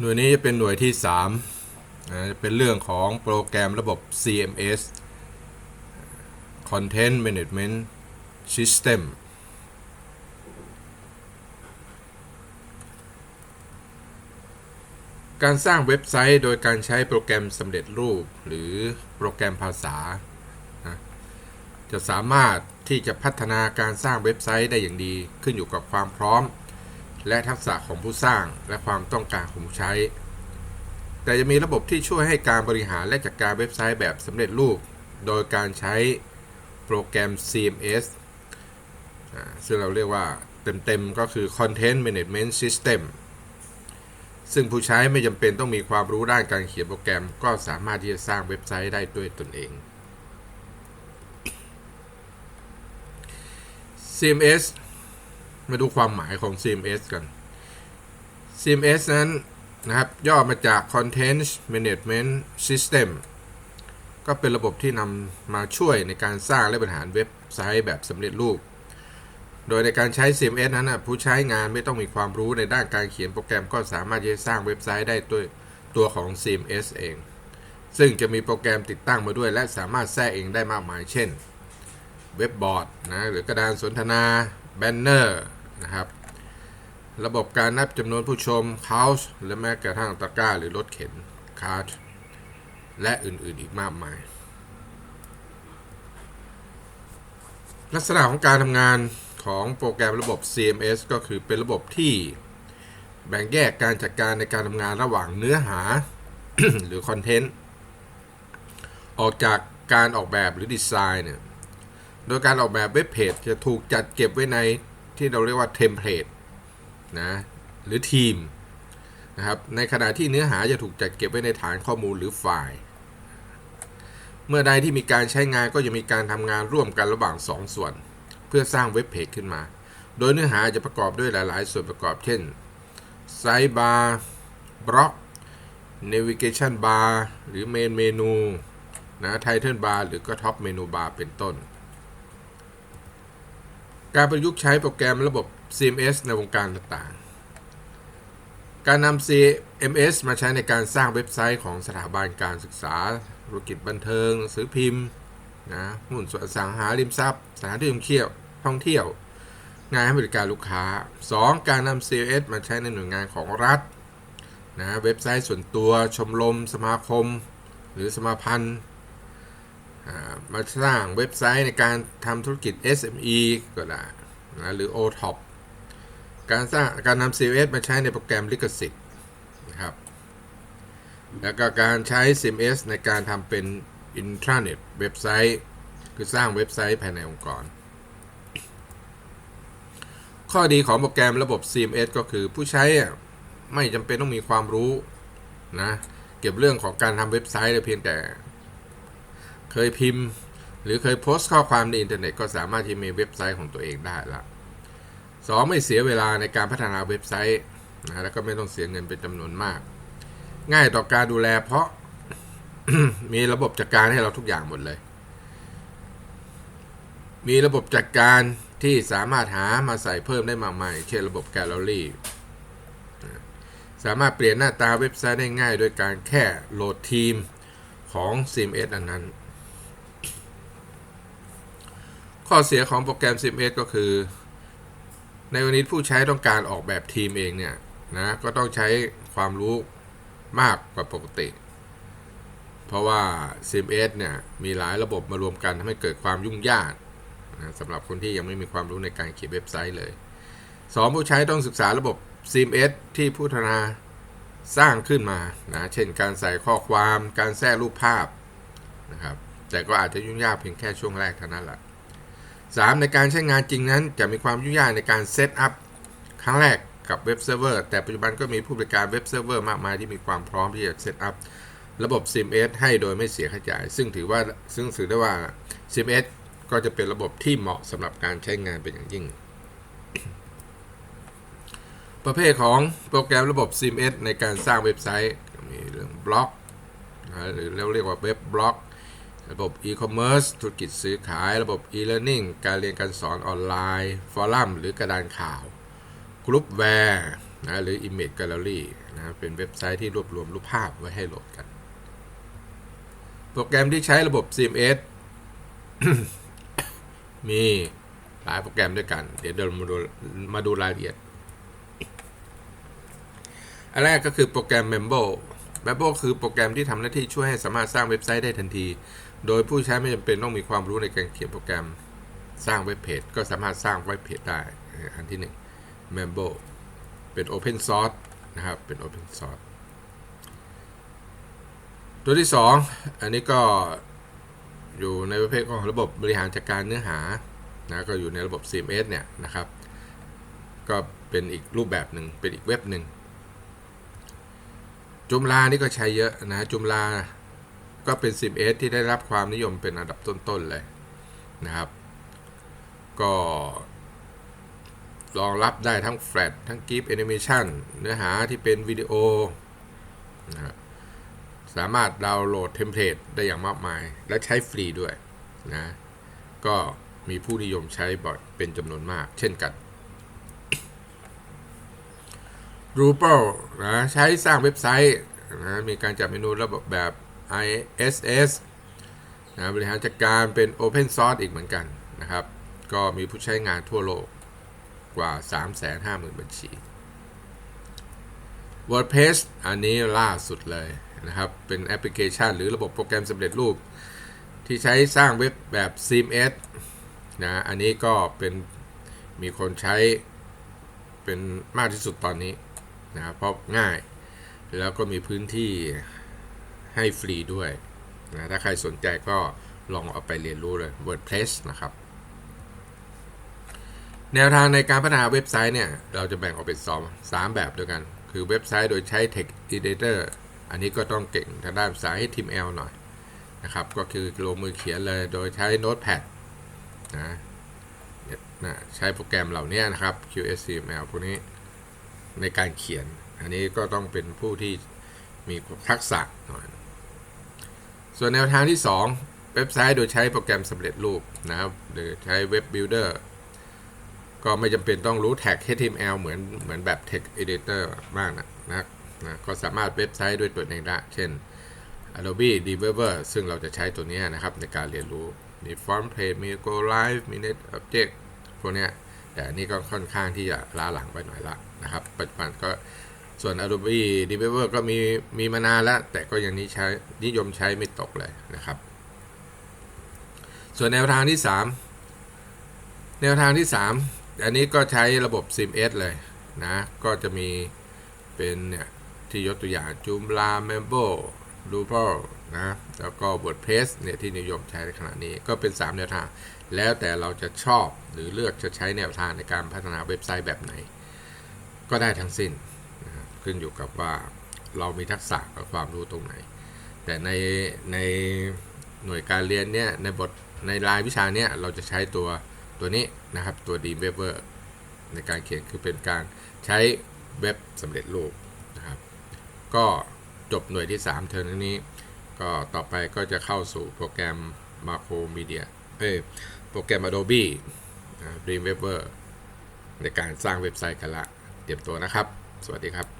หน่วยนี้จะเป็นหน่วยที่3นะเป็นเรื่องของโปรแกรมระบบ CMS Content Management System การสร้างเว็บไซต์โดยการใช้โปรแกรมสำเร็จรูปหรือโปรแกรมภาษา จะสามารถที่จะพัฒนาการสร้างเว็บไซต์ได้อย่างดีขึ้นอยู่กับความพร้อม และทักษะของผู้สร้างและความต้องการของผู้ใช้ แต่จะมีระบบที่ช่วยให้การบริหารและจัดการเว็บไซต์แบบสำเร็จรูป โดยการใช้โปรแกรม CMS ซึ่งเราเรียกว่าเต็มๆ ก็คือ Content Management System ซึ่งผู้ใช้ไม่จำเป็นต้องมีความรู้ด้านการเขียนโปรแกรม ก็สามารถที่จะสร้างเว็บไซต์ได้ด้วยตนเอง CMS มาดูความหมายของ CMS กัน CMS นั้นนะครับ ย่อมาจาก Content Management System ก็เป็นระบบที่นำมาช่วยในการสร้างและบริหารเว็บไซต์แบบสำเร็จรูป โดยในการใช้ CMS นั้นผู้ใช้งานไม่ต้องมีความรู้ในด้านการเขียนโปรแกรมก็สามารถที่จะสร้างเว็บไซต์ได้ด้วยตัวของ CMS เอง ซึ่งจะมีโปรแกรมติดตั้งมาด้วย และสามารถแทรกเองได้มากมาย เช่น เว็บบอร์ดนะหรือกระดานสนทนา แบนเนอร์ นะครับ ระบบการนับจำนวนผู้ชม c o u c h และแม้กระทั่งตะกร้า หรือรถเข็นคาร์ทและอื่นๆอีกมากมาย ลักษณะของการทำงานของโปรแกรมระบบ CMS ก็คือเป็นระบบที่แบ่งแยกการจัดการในการทำงานระหว่างเนื้อหาหรือคอนเทนต์ออกจากการออกแบบหรือดีไซน์เนี่ย โดยการออกแบบเว็บเพจจะถูกจัดเก็บไว้ใน ที่เราเรียกว่าเทมเพลตนะหรือทีมนะครับในขณะที่เนื้อหาจะถูกจัดเก็บไว้ในฐานข้อมูลหรือไฟล์ เมื่อใดที่มีการใช้งานก็จะมีการทำงานร่วมกันระหว่าง 2 ส่วน เพื่อสร้างเว็บเพจขึ้นมา โดยเนื้อหาจะประกอบด้วยหลาย ๆ ส่วนประกอบ เช่นไซต์บาร์บล็อก navigation bar หรือ main menu นะ title bar หรือก็ top menu bar เป็นต้น การประยุกต์ใช้โปรแกรมระบบ CMS ในวงการต่างๆ การนำ CMS มาใช้ในการสร้างเว็บไซต์ของสถาบันการศึกษา ธุรกิจบันเทิงหนังสือพิมพ์นะหุ้นส่วนสังหาริมทรัพย์ สถานที่ท่องเที่ยวท่องเที่ยว งานให้บริการลูกค้า 2. การนำ CMS มาใช้ในหน่วยงานของรัฐนะเว็บไซต์ส่วนตัวชมรม สมาคม หรือสมาพันธ์ มาสร้างเว็บไซต์ในการทำธุรกิจ SME ก็ได้นะหรือ OTOP การสร้างการนำ CMS มาใช้ในโปรแกรมลิขสิทธิ์นะครับ แล้วก็การใช้ CMS ในการทำเป็น intranet เว็บไซต์ คือสร้างเว็บไซต์ภายในองค์กร ข้อดีของโปรแกรมระบบ CMS ก็คือผู้ใช้อะไม่จำเป็นต้องมีความรู้นะเกี่ยวกับเรื่องของการทำเว็บไซต์เลยเพียงแต่ เคยพิมพ์ หรือเคยโพสต์ข้อความในอินเทอร์เน็ตก็สามารถที่มีเว็บไซต์ของตัวเองได้ละสองไม่เสียเวลาในการพัฒนาเว็บไซต์นะแล้วก็ไม่ต้องเสียเงินเป็นจำนวนมาก ง่ายต่อการดูแลเพราะมีระบบจัดการให้เราทุกอย่างหมดเลย มีระบบจัดการที่สามารถหามาใส่เพิ่มได้มากมาย เช่นระบบแกลเลอรี่ สามารถเปลี่ยนหน้าตาเว็บไซต์ได้ง่ายโดยการแค่โหลดทีมของ CMS อันนั้น ข้อเสียของโปรแกรม CMS ก็คือ ในวันนี้ผู้ใช้ต้องการออกแบบทีมเองเนี่ยนะก็ต้องใช้ความรู้มากกว่าปกติ เพราะว่า CMS เนี่ยมีหลายระบบมารวมกันทำให้เกิดความยุ่งยากนะสำหรับคนที่ยังไม่มีความรู้ในการเขียนเว็บไซต์เลยสองผู้ใช้ต้องศึกษาระบบ CMS ที่ผู้พัฒนาสร้างขึ้นมานะเช่นการใส่ข้อความการแทรกรูปภาพนะครับแต่ก็อาจจะยุ่งยากเพียงแค่ช่วงแรกเท่านั้นแหละ 3. ในการใช้งานจริงนั้นจะมีความยุ่งยากในการเซตอัพครั้งแรกกับเว็บเซิร์ฟเวอร์แต่ปัจจุบันก็มีผู้บริการเว็บเซิร์ฟเวอร์มากมายที่มีความพร้อมที่จะเซตอัพระบบ CMS ให้โดยไม่เสียค่าใช้จ่าย ซึ่งถือว่าซึ่งถือได้ว่า CMS ก็จะเป็นระบบที่เหมาะสำหรับการใช้งานเป็นอย่างยิ่ง ประเภทของโปรแกรมระบบ CMS ในการสร้างเว็บไซต์มีเรื่องบล็อกหรือเราเรียกว่าเว็บบล็อก ระบบ e-commerce ธุรกิจซื้อขาย ระบบ e-learning การเรียนการสอนออนไลน์ฟอรัมหรือกระดานข่าวกรุ๊ปแวร์นะหรือ Image Gallery นะเป็นเว็บไซต์ที่รวบรวมรูปภาพไว้ให้โหลดกัน โปรแกรมที่ใช้ระบบ CMS มีหลายโปรแกรมด้วยกัน เดี๋ยวเรามาดูมาดูรายละเอียด อันแรกก็คือโปรแกรม Membo Membo คือโปรแกรมที่ทำหน้าที่ช่วยให้สามารถสร้างเว็บไซต์ได้ทันที โดยผู้ใช้ไม่จำเป็นต้องมีความรู้ในการเขียนโปรแกรมสร้างเว็บเพจก็สามารถสร้างเว็บเพจได้ อันที่1 Membo เป็น Open Source นะครับ เป็น Open Source ตัวที่ 2 อันนี้ก็อยู่ในประเภทของระบบบริหารจัดการเนื้อหานะก็อยู่ในระบบ CMS เนี่ยนะครับ ก็เป็นอีกรูปแบบหนึ่งเป็นอีกเว็บหนึ่งจุมลานี่ก็ใช้เยอะนะจุมลา ก็เป็น CMS ที่ได้รับความนิยมเป็นอันดับต้นๆเลยนะครับ ก็รองรับได้ทั้ง Flash ทั้ง GIF Animation เนื้อหาที่เป็นวิดีโอนะครับสามารถดาวน์โหลดเทมเพลตได้อย่างมากมาย และใช้ฟรีด้วยนะก็มีผู้นิยมใช้บ่อยเป็นจำนวนมาก เช่นกัน Drupal นะใช้สร้างเว็บไซต์นะมีการจัดเมนูระบบแบบ ISS นะบริหารจัดการเป็น Open Source อีกเหมือนกันนะครับ ก็มีผู้ใช้งานทั่วโลกกว่า 350,000 บัญชี WordPress อันนี้ล่าสุดเลยนะครับ เป็นแอปพลิเคชัน หรือระบบโปรแกรมสำเร็จรูป ที่ใช้สร้างเว็บแบบ CMS นะ อันนี้ก็เป็นมีคนใช้เป็นมากที่สุดตอนนี้นะครับเพราะง่าย แล้วก็มีพื้นที่ ให้ฟรีด้วยนะถ้าใครสนใจก็ลองเอาไปเรียนรู้เลย WordPress นะครับ แนวทางในการพัฒนาเว็บไซต์เนี่ย เราจะแบ่งออกเป็น2 3แบบด้วยกัน คือเว็บไซต์โดยใช้ Text Editor อันนี้ก็ต้องเก่งทางด้านภาษา HTML หน่อยนะครับ ก็คือลงมือเขียนเลยโดยใช้ Notepad นะนะใช้โปรแกรมเหล่านี้นะครับ QSCML พวกนี้ในการเขียน อันนี้ก็ต้องเป็นผู้ที่มีทักษะหน่อย ส่วนแนวทางที่ 2 เว็บไซต์โดยใช้โปรแกรมสำเร็จรูปนะครับ หรือใช้เว็บ Builder ก็ไม่จำเป็นต้องรู้แท็ก HTML เหมือนเหมือนแบบ Text Editor มากนะนะนะก็สามารถเว็บไซต์ด้วยตัวเองได้ เช่น Adobe Developer ซึ่งเราจะใช้ตัวนี้นะครับในการเรียนรู้ มี Font Page มี Go Live มี Net Object พวกนี้แต่อันนี้ก็ค่อนข้างที่จะล้าหลังไปหน่อยละนะครับ ปัจจุบันก็ ส่วน Adobe Developer ก็มีมีมานานแล้ว แต่ก็ยังนี้ใช้นิยมใช้ไม่ตกเลยนะครับ ส่วนแนวทางที่ 3 แนวทางที่ 3 อันนี้ก็ใช้ระบบ CMS เลยนะ ก็จะมีเป็นเนี่ย ที่ยกตัวอย่าง Joomla Membo Drupal นะ แล้วก็ WordPress เนี่ย ที่นิยมใช้ในขณะนี้ก็เป็น 3 แนวทาง แล้วแต่เราจะชอบหรือเลือกจะใช้แนวทางในการพัฒนาเว็บไซต์แบบไหน ก็ได้ทั้งสิ้น ขึ้นอยู่กับว่าเรามีทักษะกับความรู้ตรงไหน แต่ในในหน่วยการเรียนเนี่ยในบทในรายวิชาเนี่ยเราจะใช้ตัวตัวนี้นะครับตัว d w e b e r ในการเขียนคือเป็นการใช้เว็บสำเร็จรูปนะครับ ก็จบหน่วยที่ 3 เทอมนี้ ก็ต่อไปก็จะเข้าสู่โปรแกรม Macro Media เอ้ยโปรแกรม Adobe Dreamweaver ในการสร้างเว็บไซต์กันละ เตรียมตัวนะครับ สวัสดีครับ